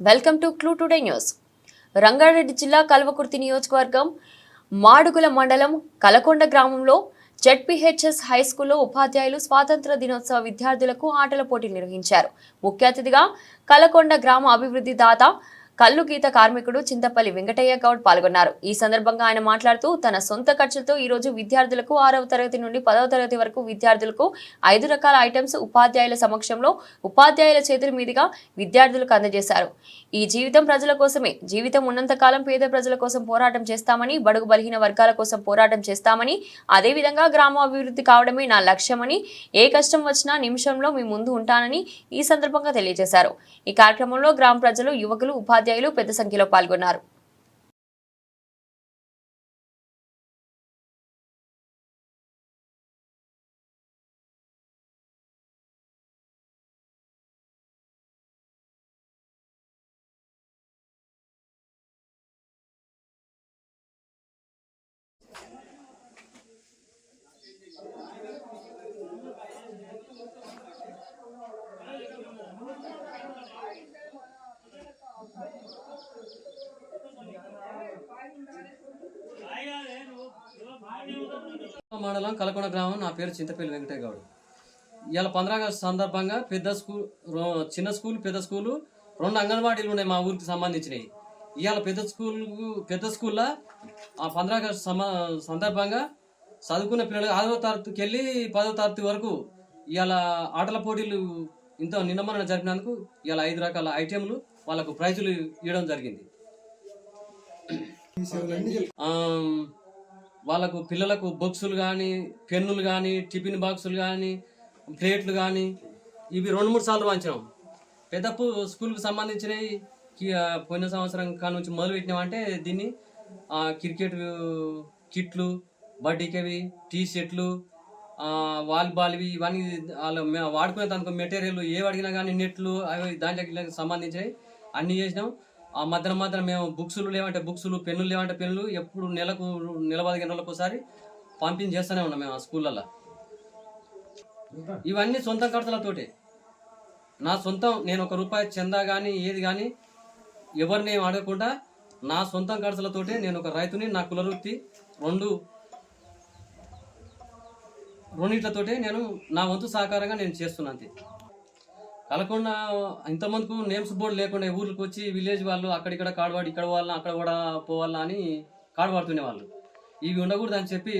Welcome to clue today news. Rangareddy జిల్లా కల్వకుర్తి నియోజకవర్గం మాడుగుల మండలం కలకొండ గ్రామంలో జెడ్పీహెచ్ఎస్ హై స్కూల్లో ఉపాధ్యాయులు స్వాతంత్ర దినోత్సవ విద్యార్థులకు ఆటల పోటీలు నిర్వహించారు. ముఖ్య అతిథిగా కలకొండ గ్రామ అభివృద్ధి దాత కల్లు గీత కార్మికుడు చింతపల్లి వెంకటయ్య గౌడ్ పాల్గొన్నారు. ఈ సందర్భంగా ఆయన మాట్లాడుతూ తన సొంత ఖర్చులతో ఈ రోజు విద్యార్థులకు ఆరవ తరగతి నుండి పదవ తరగతి వరకు విద్యార్థులకు ఐదు రకాల ఐటమ్స్ ఉపాధ్యాయుల సమక్షంలో ఉపాధ్యాయుల చేతుల మీదుగా విద్యార్థులకు అందజేశారు. ఈ జీవితం ప్రజల కోసమే. జీవితం ఉన్నంత కాలం పేద ప్రజల కోసం పోరాటం చేస్తామని బడుగు బలహీన వర్గాల కోసం పోరాటం చేస్తామని అదేవిధంగా గ్రామ అభివృద్ధి కావడమే నా లక్ష్యమని ఏ కష్టం వచ్చినా నిమిషంలో మీ ముందు ఉంటానని ఈ సందర్భంగా తెలియజేశారు. ఈ కార్యక్రమంలో గ్రామ ప్రజలు యువకులు ఉపాధ్యాయులు పెద్ద సంఖ్యలో పాల్గొన్నారు మండలం కలకొండ గ్రామం నా పేరు చింతపల్లి వెంకటయ్య గౌడ్ ఇవాళ పంద్రాగస్టు సందర్భంగా పెద్ద స్కూల్ చిన్న స్కూల్ పెద్ద స్కూలు రెండు అంగన్వాడీలు ఉన్నాయి మా ఊరికి సంబంధించినవి. ఇవాళ పెద్ద స్కూల్ పెద్ద స్కూల్లో ఆ పంద్రాగస్టు సమ సందర్భంగా చదువుకున్న పిల్లలు ఆరో తరగతికి వెళ్ళి పదో తరగతి వరకు ఇవాళ ఆటల పోటీలు ఇంత నిన్నమరణ జరిపినందుకు ఇవాళ ఐదు రకాల ఐటెంలు వాళ్ళకు ప్రైజులు ఇవ్వడం జరిగింది. వాళ్ళకు పిల్లలకు బొక్సులు కానీ పెన్నులు కానీ టిఫిన్ బాక్సులు కానీ ప్లేట్లు కానీ ఇవి రెండు మూడు సార్లు వంచినాం పెద్ద పు- స్కూల్కి సంబంధించినవి పోయిన సంవత్సరం కాడ నుంచి మొదలు పెట్టినామంటే దీన్ని క్రికెట్ కిట్లు బడ్డీకవి టీ షర్ట్లు వాలీబాల్వి ఇవన్నీ వాళ్ళు వాడుకునే దానికి మెటీరియల్ ఏవి అడిగినా కానీ నెట్లు అవి దాంట్లోకి సంబంధించినవి అన్నీ చేసినాం. ఆ మధ్యన మధ్యన మేము బుక్స్లు లేవంటే బుక్స్లు పెన్నులు లేవంటే పెన్నులు ఎప్పుడు నెలకు నెల పదిహేను రోజులకు ఒకసారి పంపింగ్ చేస్తూనే ఉన్నాం మేము ఆ స్కూళ్ళల్లో. ఇవన్నీ సొంత ఖర్చులతోటి నా సొంతం నేను ఒక రూపాయి చందా కానీ ఏది కానీ ఎవరిని అడగకుండా నా సొంతం ఖర్చులతోటే నేను ఒక రైతుని నా కులవృత్తి రెండు రెండిట్లతోటే నేను నా వంతు సహకారంగా నేను చేస్తున్నాను అంతే. కలకుండా ఇంతమందికి నేమ్స్ బోర్డు లేకుండా ఊర్లకు వచ్చి విలేజ్ వాళ్ళు అక్కడిక్కడ కాడవాడి ఇక్కడ వాళ్ళ అక్కడ కూడా పోవాలా అని కాడవాడుతునే వాళ్ళు. ఇవి ఉండకూడదు అని చెప్పి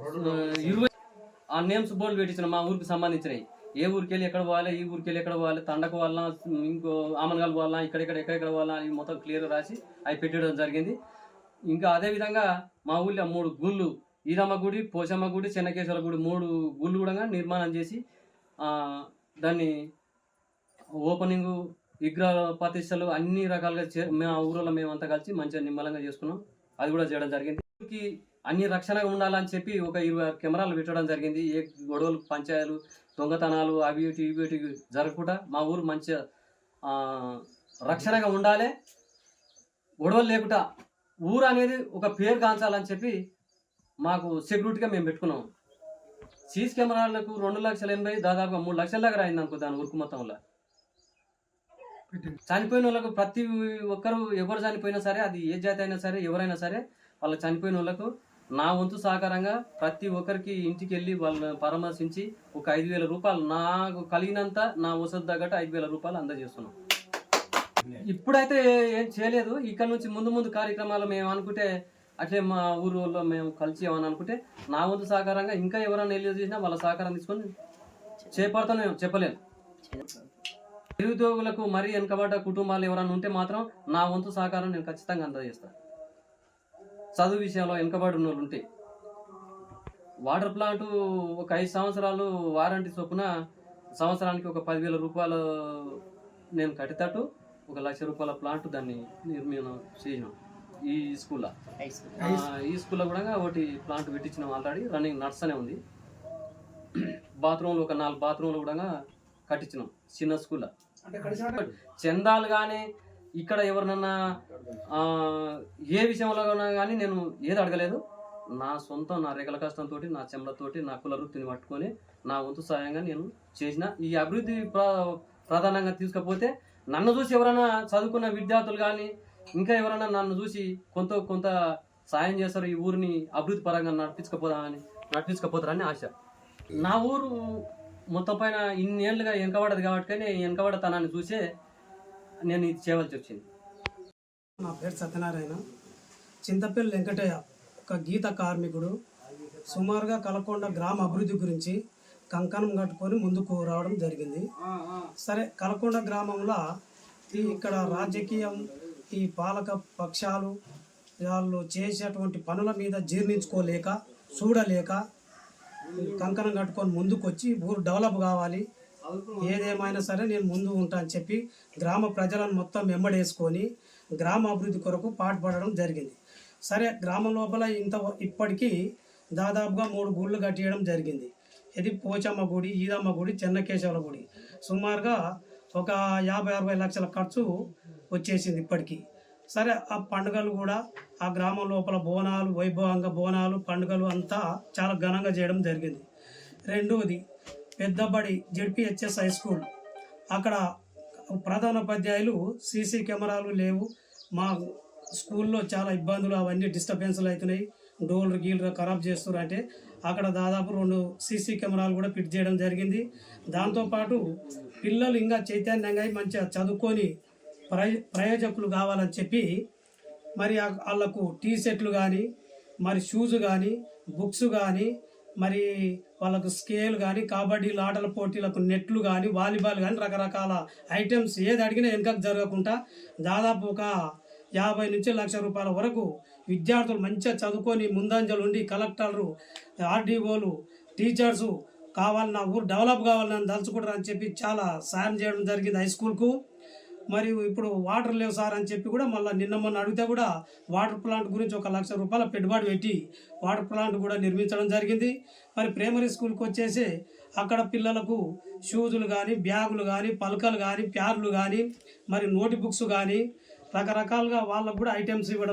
ఆ, ఇరవై ఆ నేమ్స్ బోర్డులు పెట్టించిన మా ఊరికి సంబంధించినవి. ఏ ఊరికి వెళ్ళి ఎక్కడ పోవాలి ఈ ఊరికి వెళ్ళి ఎక్కడ పోవాలి తండకు వాళ్ళ ఇంకో ఆమనగాలు పోవాలా ఇక్కడెక్కడ ఎక్కడెక్కడ పోవాలా అని మొత్తం క్లియర్ రాసి అవి పెట్టడం జరిగింది. ఇంకా అదే విధంగా మా ఊళ్ళో మూడు గుళ్ళు ఈరమ్మ గుడి పోచమ్మ గుడి చెన్నకేశ్వర గుడి మూడు గుళ్ళు కూడా నిర్మాణం చేసి దాన్ని ఓపెనింగ్ విగ్రహ ప్రతిష్టలు అన్ని రకాలుగా చే మేము ఆ ఊరిలో మేమంతా కలిసి మంచిగా నిమ్మలంగా చేసుకున్నాం. అది కూడా చేయడం జరిగింది. ఊరికి అన్ని రక్షణగా ఉండాలని చెప్పి ఒక ఇరవై ఆరు కెమెరాలు పెట్టడం జరిగింది. ఏ గొడవలు పంచాయలు దొంగతనాలు అవి ఇటు ఇవి ఇటు జరగకుండా మా ఊరు మంచిగా రక్షణగా ఉండాలి. గొడవలు లేకుండా ఊరు అనేది ఒక పేరు కాంచాలని చెప్పి మాకు సెక్యూరిటీగా మేము పెట్టుకున్నాం. సీసీ కెమెరాలకు రెండు లక్షల ఎనభై దాదాపుగా మూడు లక్షల దగ్గర అయింది అనుకో దాని ఉరుకు మొత్తంలో. చనిపోయిన వాళ్ళకు ప్రతి ఒక్కరు ఎవరు చనిపోయినా సరే అది ఏ జాతి అయినా సరే ఎవరైనా సరే వాళ్ళ చనిపోయిన వాళ్ళకు నా వంతు సహకారంగా ప్రతి ఒక్కరికి ఇంటికి వెళ్ళి వాళ్ళని పరామర్శించి ఒక ఐదు వేల రూపాయలు నాకు కలిగినంత నా వసతి తగ్గట్టు ఐదు వేల రూపాయలు అందజేస్తున్నాం. ఇప్పుడైతే ఏం చేయలేదు. ఇక్కడ నుంచి ముందు ముందు కార్యక్రమాలు మేము అనుకుంటే అట్లే మా ఊరు వాళ్ళు మేము కలిసి ఏమని అనుకుంటే నా వంతు సహకారంగా ఇంకా ఎవరైనా వెళ్ళి చేసినా వాళ్ళ సహకారం తీసుకొని చేపడతాను చెప్పలేను నిరుద్యోగులకు మరీ వెనుకబడ్డ కుటుంబాలు ఎవరైనా ఉంటే మాత్రం నా వంతు సహకారం నేను ఖచ్చితంగా అందజేస్తాను చదువు విషయంలో వెనుకబడి ఉన్న ఉంటే. వాటర్ ప్లాంట్ ఒక ఐదు సంవత్సరాలు వారంటీ చొప్పున సంవత్సరానికి ఒక పదివేల రూపాయలు నేను కట్టేటట్టు ఒక లక్ష రూపాయల ప్లాంట్ దాన్ని నిర్మాణం చేసినాం. ఈ స్కూల్లో. ఈ స్కూల్లో కూడా ఒకటి ప్లాంట్ పెట్టించినాం ఆల్రెడీ. రన్నింగ్ నడుస్తూనే ఉంది. బాత్రూమ్లు ఒక నాలుగు బాత్రూమ్లు కూడా కట్టించినాం. చిన్న స్కూల్లో. చందాలు కానీ ఇక్కడ ఎవరినన్నా ఆ, ఏ విషయంలో కానీ నేను ఏది అడగలేదు. నా సొంతం నా రేఖల కష్టంతో నా చెమలతోటి నా కుల వృత్తిని పట్టుకొని నా వంతు సహాయంగా నేను చేసిన ఈ అభివృద్ధి ప్రధానంగా తీసుకపోతే నన్ను చూసి ఎవరైనా చదువుకున్న విద్యార్థులు కానీ ఇంకా ఎవరైనా నన్ను చూసి కొంత కొంత సాయం చేస్తారు ఈ ఊరిని అభివృద్ధి పరంగా నడిపించకపోదామని నడిపించకపోతారని ఆశ. నా ఊరు మొత్తం పైన ఇన్నేళ్ళుగా వెనకబడదు కాబట్టి వెనకబడతానని చూసే నేను ఇది చేయవలసి వచ్చింది. నా పేరు సత్యనారాయణ. చింతపల్లి వెంకటయ్య ఒక గీత కార్మికుడు. సుమారుగా కలకొండ గ్రామ అభివృద్ధి గురించి కంకణం కట్టుకొని ముందుకు రావడం జరిగింది. సరే కలకొండ గ్రామంలో ఈ ఇక్కడ రాజకీయం ఈ పాలక పక్షాలు వాళ్ళు చేసేటువంటి పనుల మీద జీర్ణించుకోలేక చూడలేక కంకణం కట్టుకొని ముందుకు వచ్చి ఊరు డెవలప్ కావాలి. ఏదేమైనా సరే నేను ముందు ఉంటా అని చెప్పి గ్రామ ప్రజలను మొత్తం వెంబడేసుకొని గ్రామ అభివృద్ధి కొరకు పాటుపడడం జరిగింది. సరే గ్రామం లోపల ఇంత ఇప్పటికీ దాదాపుగా మూడు గుళ్ళు కట్టేయడం జరిగింది. ఇది పోచమ్మ గుడి ఈదమ్మ గుడి చెన్నకేశవుల గుడి. సుమారుగా ఒక యాభై అరవై లక్షల ఖర్చు వచ్చేసింది ఇప్పటికీ. సరే ఆ పండుగలు కూడా ఆ గ్రామం లోపల బోనాలు వైభవంగా బోనాలు పండుగలు అంతా చాలా ఘనంగా చేయడం జరిగింది. రెండవది పెద్దబడి జెడ్పిహెచ్ఎస్ హై స్కూల్. అక్కడ ప్రధానోపాధ్యాయులు సీసీ కెమెరాలు లేవు. మా స్కూల్లో చాలా ఇబ్బందులు అవన్నీ డిస్టర్బెన్స్లు అవుతున్నాయి. డోర్లు గీళ్ళు ఖరాబ్ చేస్తున్నారు అంటే అక్కడ దాదాపు రెండు సీసీ కెమెరాలు కూడా ఫిట్ చేయడం జరిగింది. దాంతోపాటు పిల్లలు ఇంకా చైతన్యంగా అయి మంచిగా చదువుకొని ప్రయోజకులు కావాలని చెప్పి మరి వాళ్ళకు టీ షర్ట్లు కానీ మరి షూస్ కానీ బుక్స్ కానీ మరి వాళ్ళకు స్కేల్ కానీ కబడ్డీలు ఆటల పోటీలకు నెట్లు కానీ వాలీబాల్ కానీ రకరకాల ఐటమ్స్ ఏది అడిగినా వెనకకు జరగకుండా దాదాపు ఒక యాభై నుంచి లక్ష రూపాయల వరకు విద్యార్థులు మంచిగా చదువుకొని ముందంజలు ఉండి కలెక్టర్లు ఆర్డీఓలు టీచర్సు కావాలి నా ఊరు డెవలప్ కావాలని దలుచుకుంటారు అని చెప్పి చాలా సాయం చేయడం జరిగింది హై స్కూల్కు. మరియు ఇప్పుడు వాటర్ లేవు సార్ అని చెప్పి కూడా మళ్ళీ నిన్న మొన్న అడిగితే కూడా వాటర్ ప్లాంట్ గురించి ఒక లక్ష రూపాయల పెట్టుబడి పెట్టి వాటర్ ప్లాంట్ కూడా నిర్మించడం జరిగింది. మరి ప్రైమరీ స్కూల్కి వచ్చేసి అక్కడ పిల్లలకు షూజులు కానీ బ్యాగులు కానీ పలకలు కానీ ప్యాన్లు కానీ మరి నోట్ బుక్స్ కానీ రకరకాలుగా వాళ్ళకు కూడా ఐటమ్స్ ఇవ్వడం